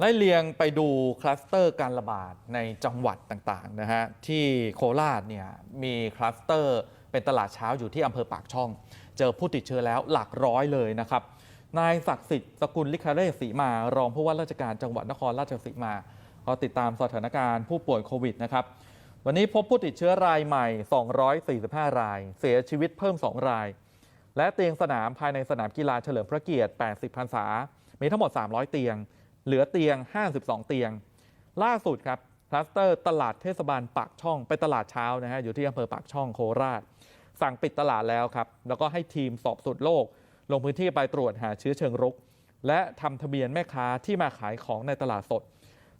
ไล่เลียงไปดูคลัสเตอร์การระบาดในจังหวัดต่างๆนะฮะที่โคราชเนี่ยมีคลัสเตอร์เป็นตลาดเช้าอยู่ที่อำเภอปากช่อง เจอผู้ติดเชื้อแล้วหลักร้อยเลยนะครับนายศักดิ์สิทธิ์สกุลลิคาเรศสีมารองผู้ว่าราชการจังหวัดนครราชสีมา ก็ติดตามสถานการณ์ผู้ป่วยโควิดนะครับวันนี้พบผู้ติดเชื้อรายใหม่ 245 ราย เสียชีวิตเพิ่ม 2 ราย และเตียงสนามภายในสนามกีฬาเฉลิมพระเกียรติ 80พรรษามีทั้งหมด 300 เตียง เหลือเตียง 52 เตียง ล่าสุดครับคลัสเตอร์ตลาดเทศบาลปากช่องไปตลาดเช้านะฮะอยู่ที่อำเภอปากช่องโคราช สั่งปิดตลาดแล้วครับ แล้วก็ให้ทีมสอบสุดโลกลงพื้นที่ไปตรวจหาเชื้อเชิงรุก และทำทะเบียนแม่ค้าที่มาขายของในตลาดสด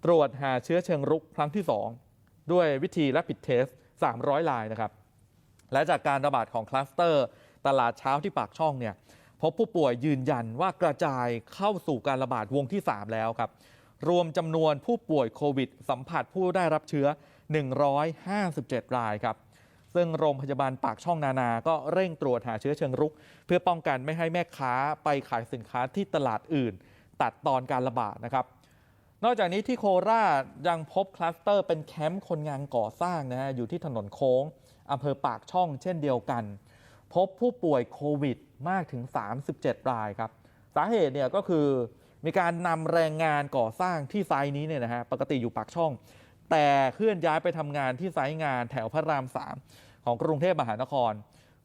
ตรวจหาเชื้อเชิงรุกครั้งที่ 2 ด้วยวิธี Rapid Test 300 ลายนะครับและจากการระบาดของคลัสเตอร์ ตลาดเช้าที่ปากช่องเนี่ย พบผู้ป่วยยืนยันว่ากระจายเข้าสู่การระบาดวงที่ 3 แล้วครับ รวมจำนวนผู้ป่วยโควิด สัมผัสผู้ได้รับเชื้อ 157 รายครับ ซึ่งโรงพยาบาลปากช่องนานา ก็เร่งตรวจหาเชื้อเชิงรุก เพื่อป้องกันไม่ให้แม่ค้าไปขายสินค้าที่ตลาดอื่น ตัดตอนการระบาดนะครับ นอกจากนี้ที่โคราชยังพบคลัสเตอร์เป็นแคมป์คนงานก่อสร้างนะฮะอยู่ที่ถนนโค้งอำเภอปากช่องเช่นเดียวกัน พบผู้ป่วยโควิดมากถึง 37 รายครับ สาเหตุเนี่ยก็คือมีการนำแรงงานก่อสร้างที่ไซต์นี้เนี่ยนะฮะปกติอยู่ปากช่อง แต่เคลื่อนย้ายไปทำงานที่ไซต์งานแถวพระราม 3 ของกรุงเทพมหานคร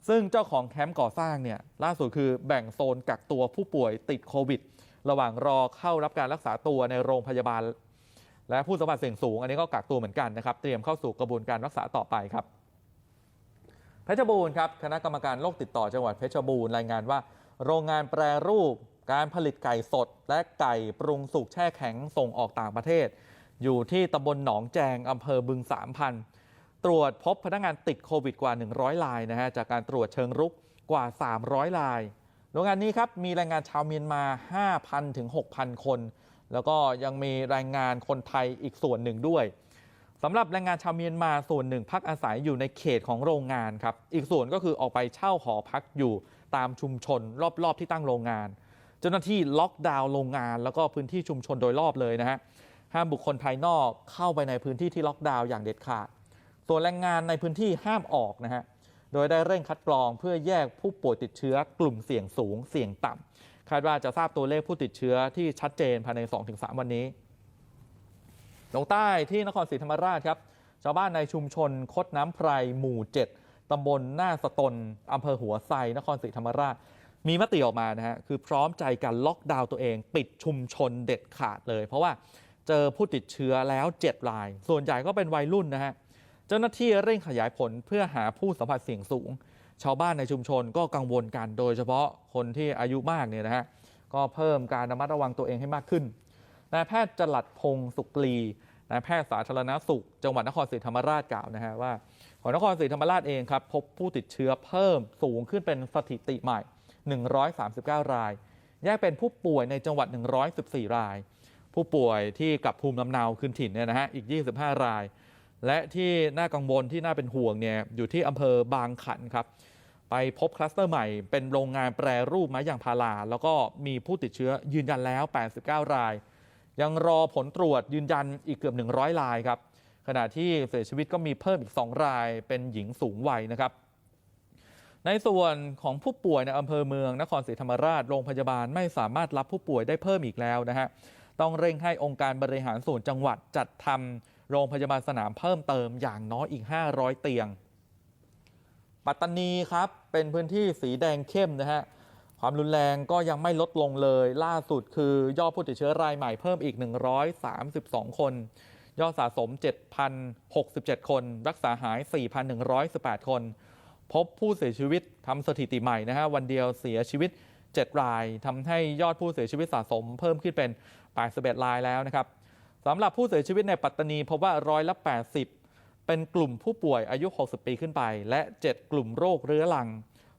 ซึ่งเจ้าของแคมป์ก่อสร้างเนี่ยล่าสุดคือแบ่งโซนกักตัวผู้ป่วยติดโควิด ระหว่างรอเข้ารับการรักษาตัวในโรงพยาบาล และผู้สัมผัสเสี่ยงสูง อันนี้ก็กักตัวเหมือนกันนะครับเตรียมเข้าสู่กระบวนการรักษาต่อไปครับ เพชรบูรณ์ครับคณะกรรมการโรคติดต่อจังหวัดเพชรบูรณ์รายงานว่า โรงงานแปรรูป การผลิตไก่สด และไก่ปรุงสุกแช่แข็งส่งออกต่างประเทศ อยู่ที่ตำบลหนองแจงอำเภอบึงสามพันตรวจพบพนักงานติดโควิดกว่า 100รายนะฮะจากการตรวจเชิงรุกกว่า 300รายโรงงานนี้ครับมีแรงงานชาวเมียนมา 5,000ถึง6,000 คน แล้วก็ยังมีแรงงานคนไทยอีกส่วนหนึ่งด้วย สำหรับแรงงานชาวเมียนมาส่วนหนึ่งพักอาศัยอยู่ในเขตของโรงงานครับ อีกส่วนก็คือออกไปเช่าหอพักอยู่ตามชุมชนรอบๆที่ตั้งโรงงาน เจ้าหน้าที่ล็อกดาวน์โรงงาน แล้วก็พื้นที่ชุมชนโดยรอบเลยนะฮะห้ามบุคคลภายนอกเข้าไปในพื้นที่ที่ล็อกดาวน์อย่างเด็ดขาด ส่วนแรงงานในพื้นที่ห้ามออกนะฮะโดยได้เร่งคัดกรองเพื่อแยกผู้ป่วยติดเชื้อกลุ่มเสี่ยงสูงเสี่ยงต่ำคาดว่าจะทราบตัวเลขผู้ติดเชื้อที่ชัดเจนภายใน 2-3 วันนี้ ลงใต้ที่นครศรีธรรมราชครับ ชาวบ้านในชุมชนคดน้ำไพรหมู่ 7ตำบลหน้าสตนอำเภอหัวไซนครศรีธรรมราช มีมติออกมานะฮะคือพร้อมใจกันล็อกดาวน์ตัวเอง ปิดชุมชนเด็ดขาดเลย เพราะว่าเจอผู้ติดเชื้อแล้ว 7 ราย ส่วนใหญ่ก็เป็นวัยรุ่นนะฮะเจ้าหน้าที่เร่งขยายผลเพื่อหาผู้สัมผัสเสี่ยงสูง ชาวบ้านในชุมชนก็กังวลกันโดยเฉพาะคนที่อายุมากเนี่ยนะฮะก็เพิ่มการระมัดระวังตัวเองให้มากขึ้น นายแพทย์จลัดพงศ์สุกลีนายแพทย์สาธารณสุข จังหวัดนครศรีธรรมราชกล่าวนะฮะว่า ของนครศรีธรรมราชเองครับพบผู้ติดเชื้อเพิ่มสูงขึ้นเป็นสถิติใหม่ 139 ราย แยกเป็นผู้ป่วยในจังหวัด 114 ราย ผู้ป่วยที่กลับภูมิลำเนาคืนถิ่นเนี่ยนะฮะอีก 25 ราย และที่น่ากังวลที่น่าเป็นห่วงเนี่ยอยู่ที่อำเภอบางขันครับไปพบคลัสเตอร์ใหม่เป็นโรงงานแปรรูปไม้ยางพาราแล้วก็มีผู้ติดเชื้อยืนยันแล้ว 89 ราย ยังรอผลตรวจยืนยันอีกเกือบ 100รายครับ ขณะที่เสียชีวิตก็มีเพิ่มอีก 2 รายเป็นหญิงสูงวัยนะครับ ในส่วนของผู้ป่วยในอำเภอเมือง นครศรีธรรมราช โรงพยาบาลไม่สามารถรับผู้ป่วยได้เพิ่มอีกแล้วนะฮะ ต้องเร่งให้องค์การบริหารส่วนจังหวัดจัดทำโรงพยาบาลสนามเพิ่มเติมอย่างน้อยอีก 500 เตียง ปัตตานีครับ เป็นพื้นที่สีแดงเข้มนะฮะ ความรุนแรงก็ยังไม่ลดลงเลย ล่าสุดคือยอดผู้ติดเชื้อรายใหม่เพิ่มอีก 132 คน ยอดสะสม 7,067 คน รักษาหาย 4,118 คน พบผู้เสียชีวิตทำสถิติใหม่นะฮะวันเดียวเสียชีวิต 7 รายทำให้ยอดผู้เสียชีวิตสะสม เพิ่มขึ้นเป็น 81 รายแล้วนะครับสำหรับผู้เสียชีวิตในปัตตานีพบว่าร้อยละ 80 เป็นกลุ่มผู้ป่วยอายุ 60 ปีขึ้นไป และ 7 กลุ่มโรคเรื้อรัง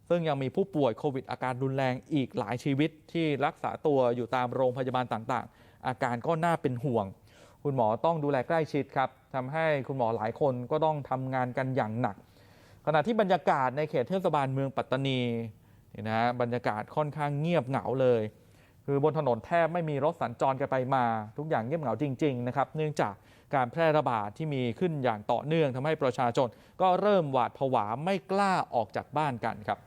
ซึ่งยังมีผู้ป่วยโควิดอาการรุนแรงอีกหลายชีวิตที่รักษาตัวอยู่ตามโรงพยาบาลต่างๆ อาการก็น่าเป็นห่วง คุณหมอต้องดูแลใกล้ชิดครับทำให้คุณหมอหลายคนก็ต้องทำงานกันอย่างหนัก ขณะที่บรรยากาศในเขตเทศบาลเมืองปัตตานีนี่นะบรรยากาศค่อนข้างเงียบเหงาเลย คือบนถนนแทบไม่มีรถสัญจรกันไปมา ทุกอย่างเงียบเหงาจริง ๆ นะครับ เนื่องจากการแพร่ระบาดที่มีขึ้นอย่างต่อเนื่องทำให้ประชาชนก็เริ่มหวาดผวาไม่กล้าออกจากบ้านกันครับ